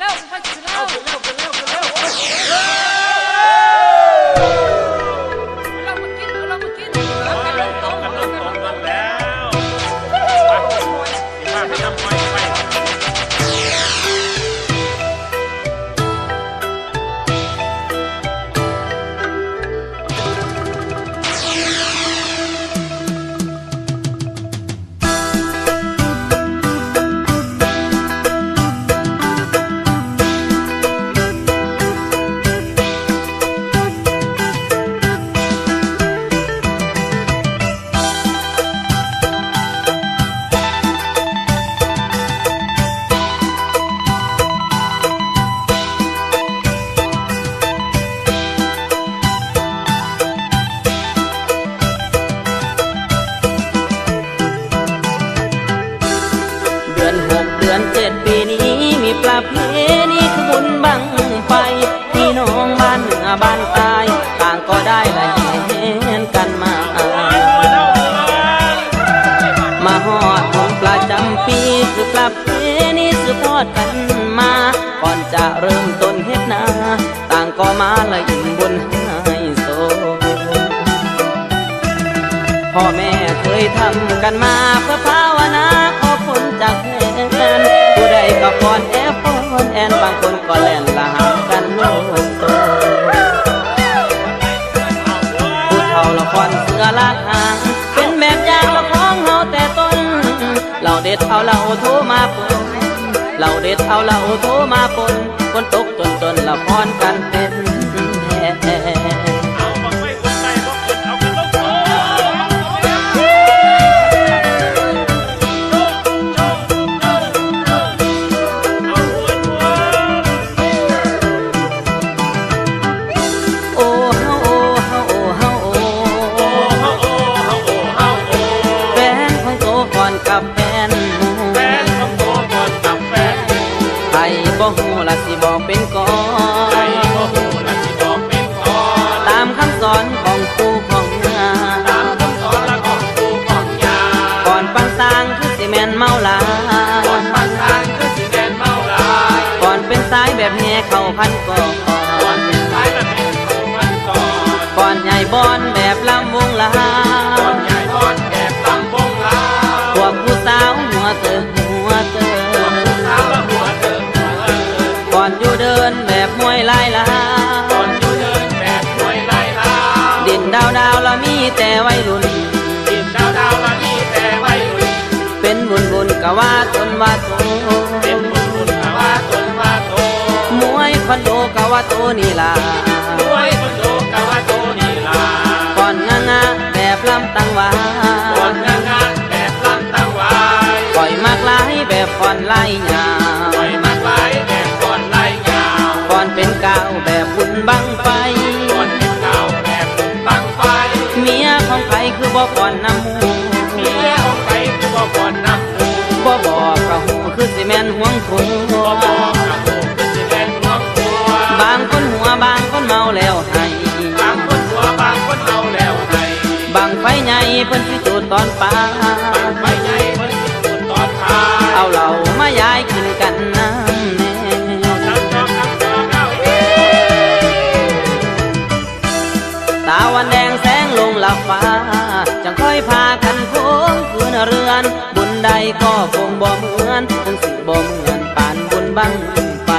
else. โทรมาปนเหล่าเด็ดเอาเหล่าโทรมาปนคนตกจนจนละพรกันเต เข้าพันก่อนก่อนใหญ่บอน วาโตนีลาด้วยคนโตกะวาโตนีลาก่อนงางาแบบลำตังวาก่อนงางาแบบลำตังวาปล่อยมากหลายแบบก่อนไล่ยาปล่อยมากหลายแบบก่อนไล่ยาก่อนเป็นกาวแบบบุญบังไฟก่อนเป็นกาวแบบบุญบังไฟเมียของใครคือบ่ก่อนน้ำมู ก็คงบ่เหมือนมันสิบ่เหมือนปานบุญบังไป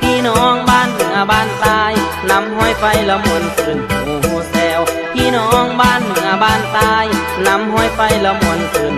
พี่น้องบ้านเหนือบ้านตายนำห้อยไฟละมุนครึ่งหูแซวพี่น้องบ้านเหนือบ้านตายนำห้อยไฟละมุนครึ่ง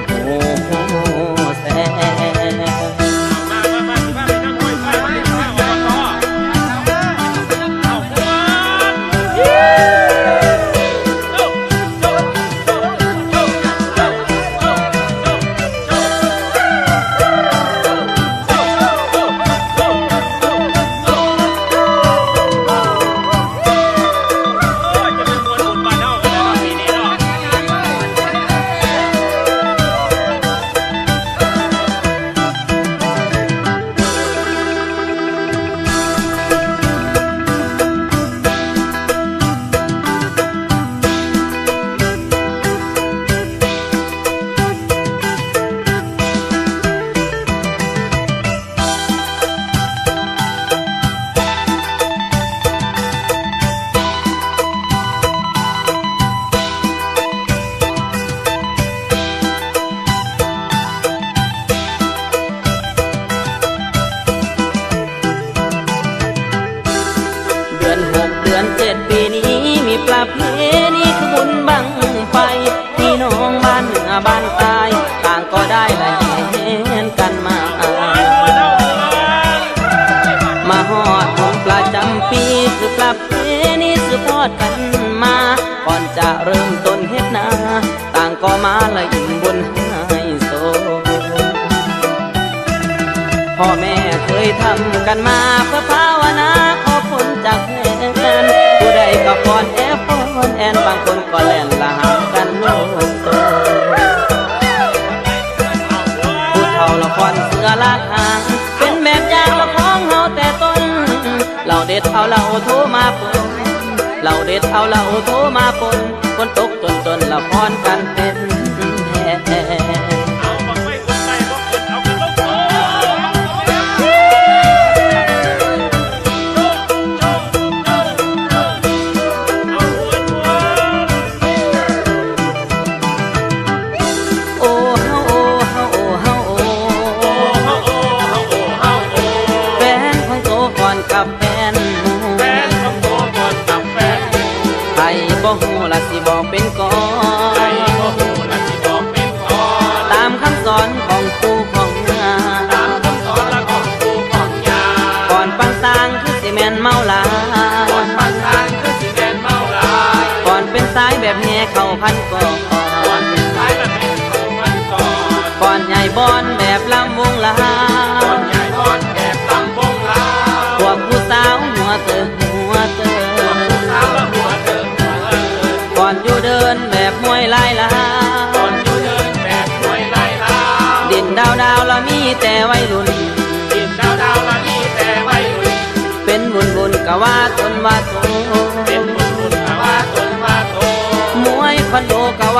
ฮอดของประจำปีสุบประเพณีสุบทอดกันมา ก่อนจะเริ่มต้นเฮ็ดนา ต่างก็มาละยิ่มบนญให้โซพ่อแม่เคยทำกันมาเพื่อภาวนาขอผลจากแฟนผู้ใดก็ก่อนแอบป้อนแอนบางคนก็แล่น เด็ดเอาเราโทมาปนเหล่าเด็ดเอาเราโทมาปนคนตกจนจนละพรกันเต็น เข้าพันก่อก่อนแม่ของมันก่อนก่อนใหญ่บอนแบบลำวงลาอนใหญ่ก่อนแอบลำวงลาพวกผู้สาวหัวเติมหัวเติมสาวละหัวเติมหัวเอิญก่อนอยู่เดินแบบมวยลายลา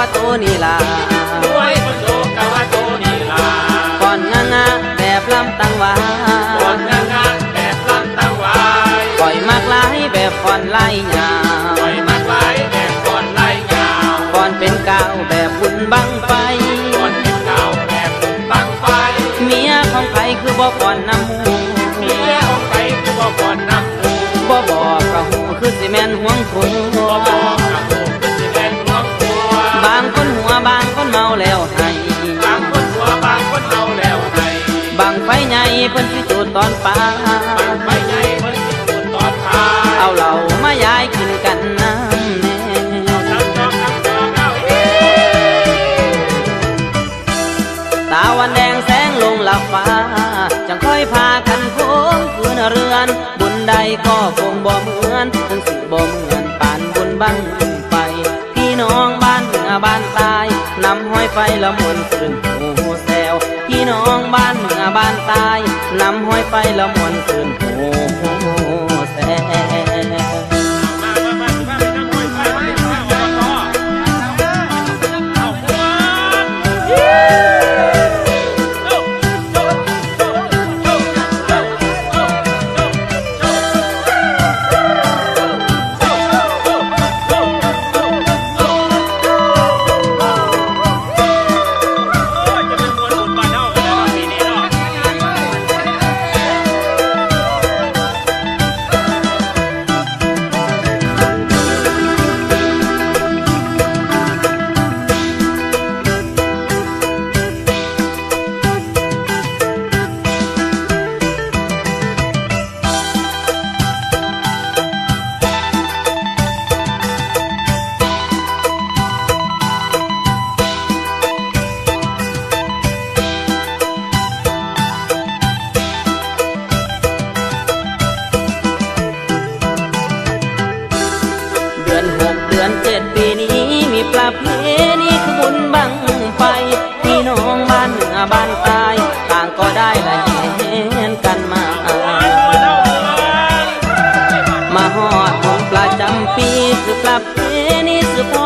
ว่าโตนี่ล่ะรวยคนโตกะว่าโตนี่ลาก่อนงางาแบบลำตังหวาก่อนงานงานแบบลำตั้งไว้ปล่อยมากหลายแบบก่อนไล่ยาปล่อยมันไว้แบบก่อนไล่ยาวก่อนเป็นกาวแบบบุญบังไฟก่อนเป็นดาวแบบตั้งไฟเมียของใครคือบ่ก่อนน้ำหู ตอนปลาบางไปใหญ่เพิ่นสิพูดตอนท้ายเอาเหล่ามายายกินกันน้ำแน่ตาวันแดงแสงลงหลับฟ้า จังค่อยพากันโค้งคืนเรือน บุญใดก็คงบ่เหมือนถึงสิบ่เหมือนปานบุญบังไป พี่น้องบ้านเหนือบ้านใตายนำห้อยไฟละมวนขึ้นหูแซวพี่น้องบ้านเหนือบ้านใต น้ำห้อยไฟละมวนขึ้น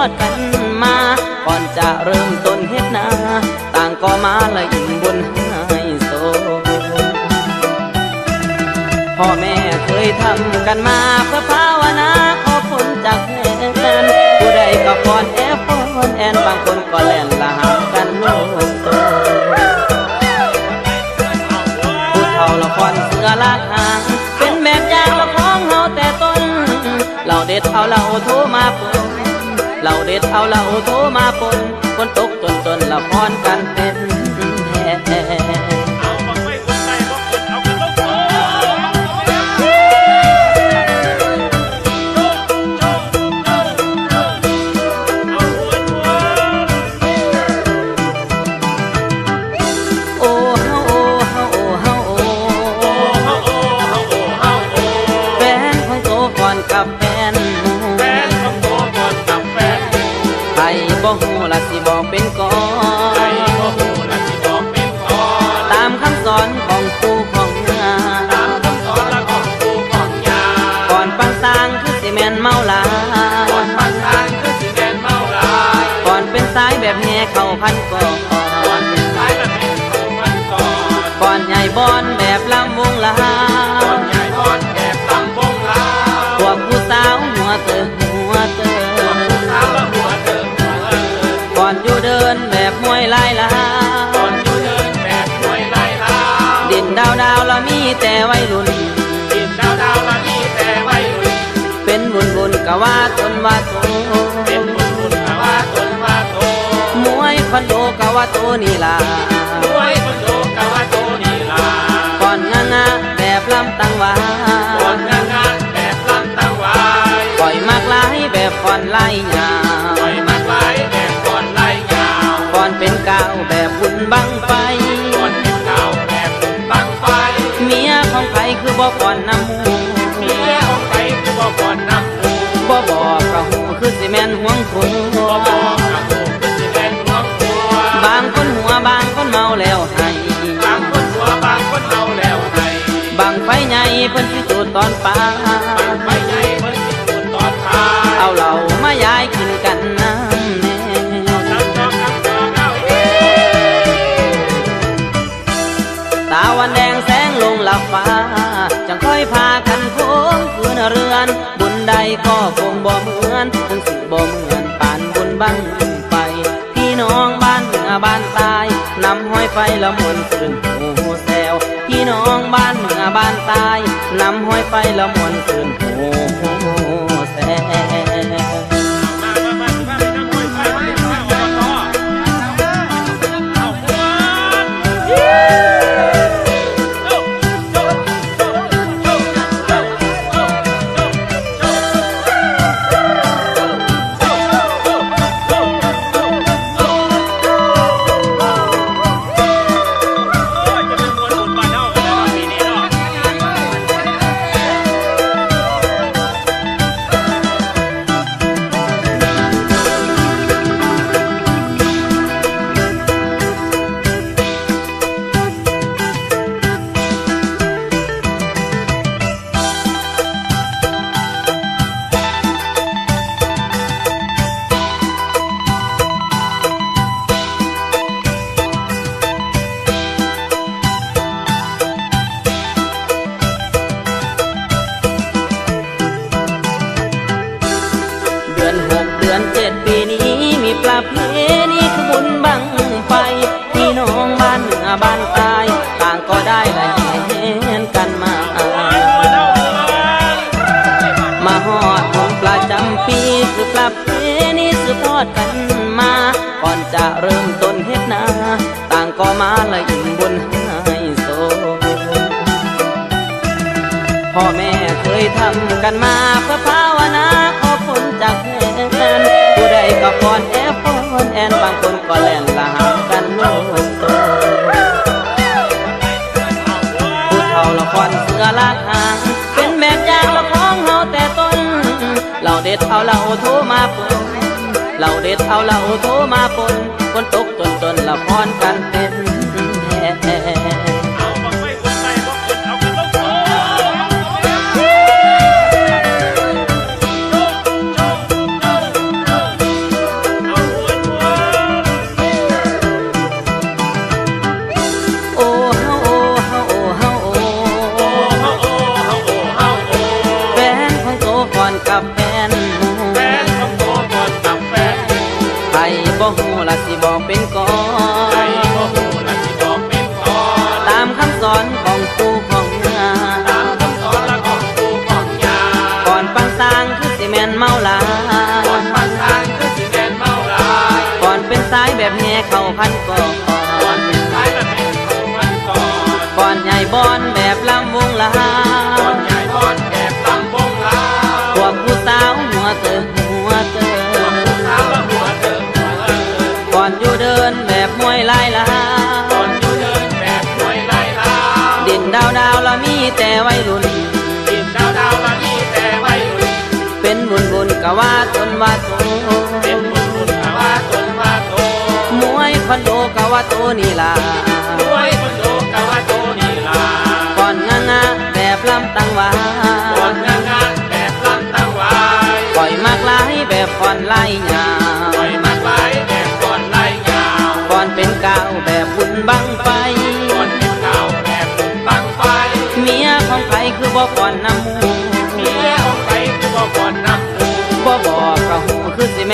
ดกันมา ก่อนจะเริ่มต้นเฮ็ดนา ต่างก็มาละอิ่มบุญให้โซพ่อแม่เคยทำกันมาเพื่อภาวนาขอผลจากแฟนผู้ใดก็ฟอนแอบฟอนแอนบางคนก็แล่นละหากันโลกโตผู้เฒ่าละครเสือลากหางเป็นแบบอย่างละของเฮาแต่ต้นเราเด็ดเอาเราโทรมาปนเราเด็ ดเอาเราโทมาปนฝนตกจนจนละพรกันเต คือสิแมนเมาลาก่อนฟังทางคือสิแมนเมาลายก่อนเป็นสายแบบแห่เข้าพันก่อก่อนเป็นสายละแม่เขามันก่อนก่อนใหญ่บอนแบบลำวงลาก่อนใหญ่พอนแอบลำวงลาพวกผู้สาวหัวเติมหัวเติหัวมผู้สาวละหัวเติมหัวเติมก่อนอยู่เดินแบบมวยลายลาก่อนอยู่เดินแบบมวยไล่ลาดินดาวดาวๆละมีแต่วัยรุ่น ว่าตนว่าโตเป็นบุญบุญกะว่าตนว่าโตมวยคอนโดกะว่าโตนี่ล่ะรวยคนโดกะว่าโตนี่ลาก่อนงางาแบบลำตังวาก่อนงานงานแบบลำตั้งวาปล่อยมากลายแบบก่อนไล่ยา แม่นห่วงครับ่วบอกกับหูคือสิแม่นหัวบางคนหัวบางคนเมาแล้วให้บางคนหัวบางคนเอาแล้วให้บางไฟใหญ่เพิ่นสิจุดตอนปลาบางไฟใหญ่เพิ่นสิพูดตอนท้ายเอาเหล้ามายายกินกันน้ำแน่ตาวันแดงแสงลงหลับฟ้า จังค่อยพากันโค้งคืนเรือน บุญใดก็คงบ่เหมือนถึง บ้านเมือบ้านตายนำห้อยไฟละมวนขึ้นหูแซวพี่น้องบ้านเหนือบ้านตายนำห้อยไฟละมวนขึ้นหู พ่อแม่เคยทำกันมาเพื่อภาวนาขอผลจากแฟนผู้ใดก็พรแอบพรแอนบางคนก็แล่นละหากันโลกโตผู้เฒ่าละครเสือลากหางเป็นแบบอย่างละของเฮาแต่ต้นเราเด็ดเอาเราโทมาปนเราเด็ดเอาเราโทมาปนคนตกจนจนละพรกันเป็ นี้แต่วัยรุ่นกิดาวดาวมานี้แต่วัยรุ่นเป็นบุญบุญกะว่าตนว่าโตเป็นบุญบุญกะว่าตนว่าโตมวยคอนโดกะว่าโตนี่ล่ะมวยคอนโดกะว่าโตนี่ล่ะก่อนงานะแบบลำตังว่า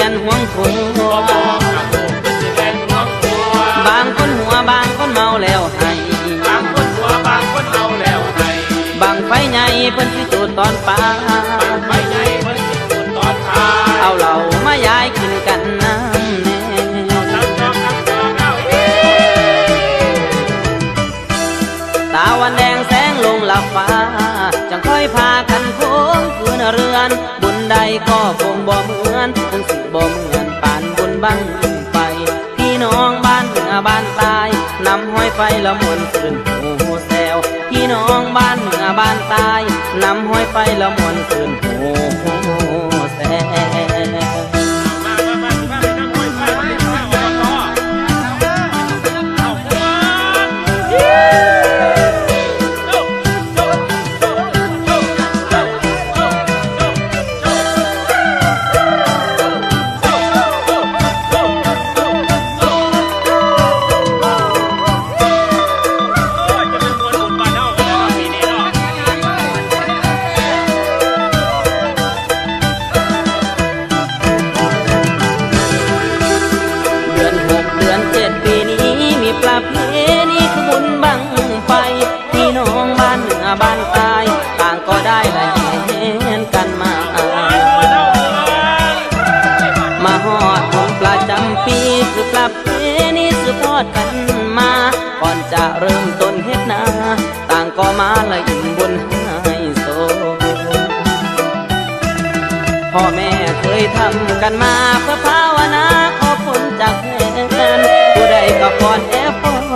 ม่นห่วงหัวบางคนหัวบางคนเมาแล้วไห้บางไฟใหญ่เพิ่นที่จูดตอนปา นำห้อยไฟละมวนคืนหมูแซวพี่น้องบ้านเหนือบ้านใต้นำห้อยไฟละมวนคืนหู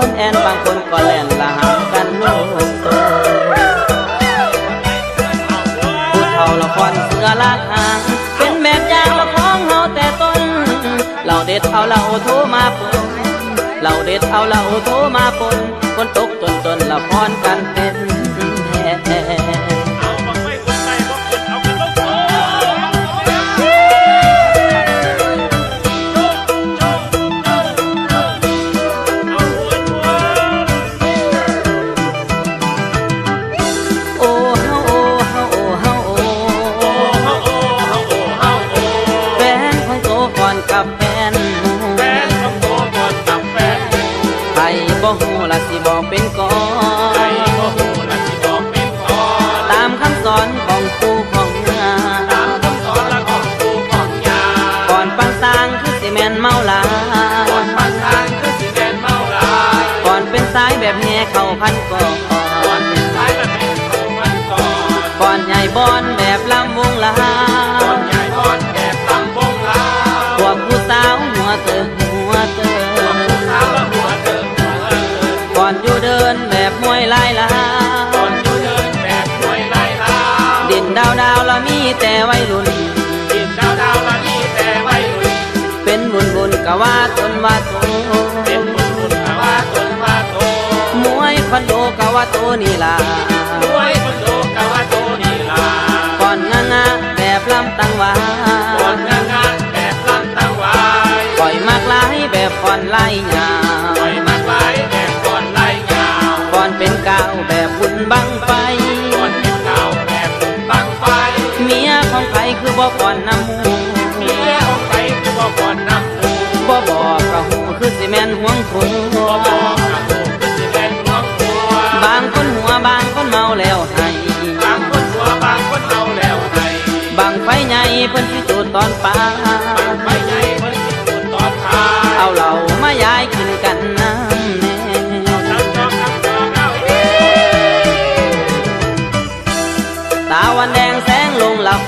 นแอนบางคนก็แล่นละหามกันโน่นโตพูดเท่าละครเสือลากหางเป็นแบบอย่างละของเฮาแต่ต้นเหล่าเด็ดเอาเหล่าโทมาปนเหล่าเด็ดเอาเหล่าโทมาปนคนตกจนจนละครกันแต่ พันก่อนก่อนใหญ่บอน ตัวนี่ล่ะ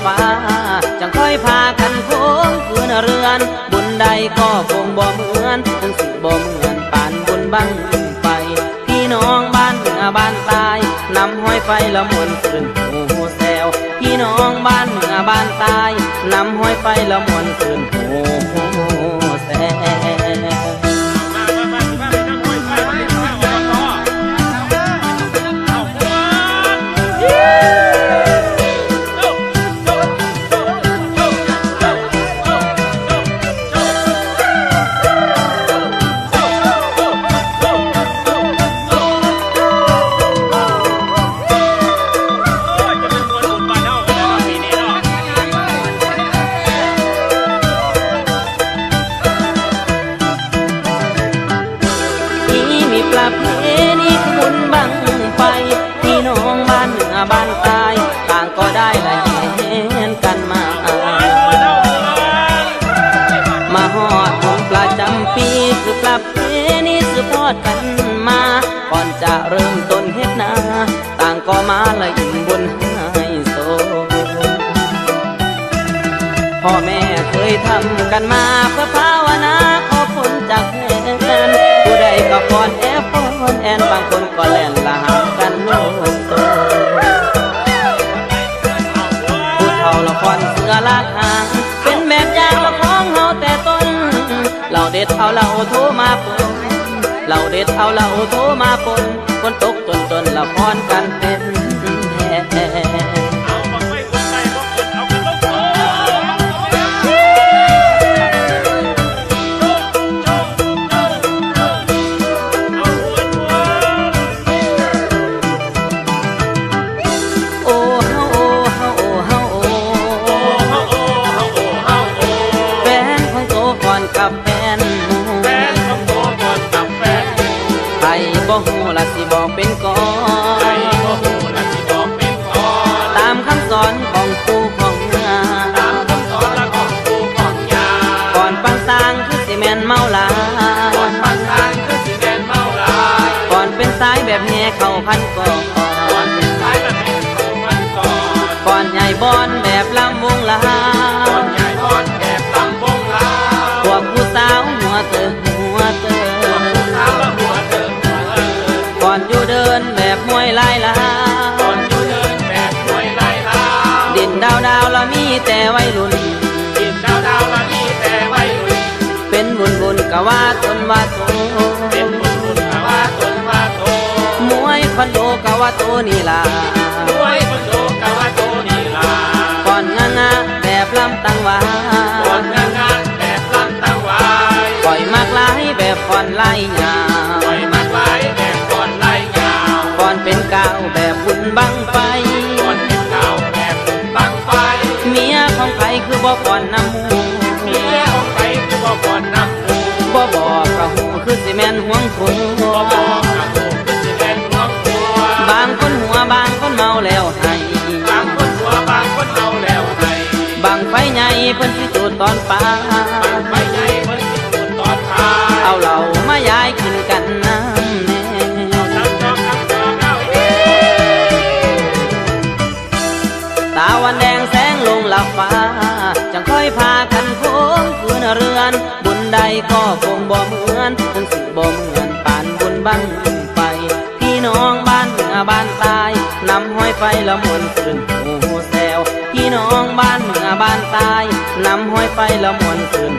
ฟ้า จังค่อยพากันโค้งคืนเรือน บุญใดก็คงบ่เหมือนทั้งสิบ่เหมือนปานบุญบังไป พี่น้องบ้านเหนือบ้านใต้นำห้อยไฟละมวนขึ้นหูแซวพี่น้องบ้านเหนือบ้านใต้นำห้อยไฟละมวนขึ้นหู่ทำกันมาเพื่อภาวนาขอผลจากแฟนผู้ใดก็พอนแอบพอนแอนบางคนก็แล่นละหากันโลกโตผู้เฒ่าละครเสือลากหางเป็นแบบอย่างละของเฮาแต่ต้นเราเด็ดเอาเราโทรมาปนเราเด็ดเอาเราโทรมาปนคนตกจนจนละครกันเป็น แบบแห่เข้าพันก่อก่อนเป็นสายละแม่ของมันก่อนก่อนใหญ่บอนแบบลำวงลาก่อนใหญ่ก่อนแอบลำวงลาพวกผู้สาวหัวเติมหัวเติพวกมผู้สาวละหัวเติมหัวเออก่อนอยู่เดินแบบมวยลายลาก่อนอยู่เดินแบบมวยไล่ลาดินดาวดาวละมีแต่วัยรุ่นกินดาวดาวละนี่แต่ไม่รุ่นเป็นบุญบุญกะว่าตนว่า ว่าโตนี่ล่ะรวยคนโตกะว่าโตนี่ลาก่อนงางาแบบลำตังหวาก่อนงานงานแบบลำตั้งไว้ปล่อยมากลายแบบก่อนไล่ยาปล่อยมันไว้แบบก่อนไล่ยาวก่อนเป็นกาวแบบบุญบังไฟ ก็คงบ่เหมือนถึงสิบ่เหมือนปานบุญบังไป พี่น้องบ้านเหนือบ้านใตายนำห้อยไฟละมวนขึ้นหูแซวพี่น้องบ้านเหนือบ้านใตายนำห้อยไฟละมวนขึ้น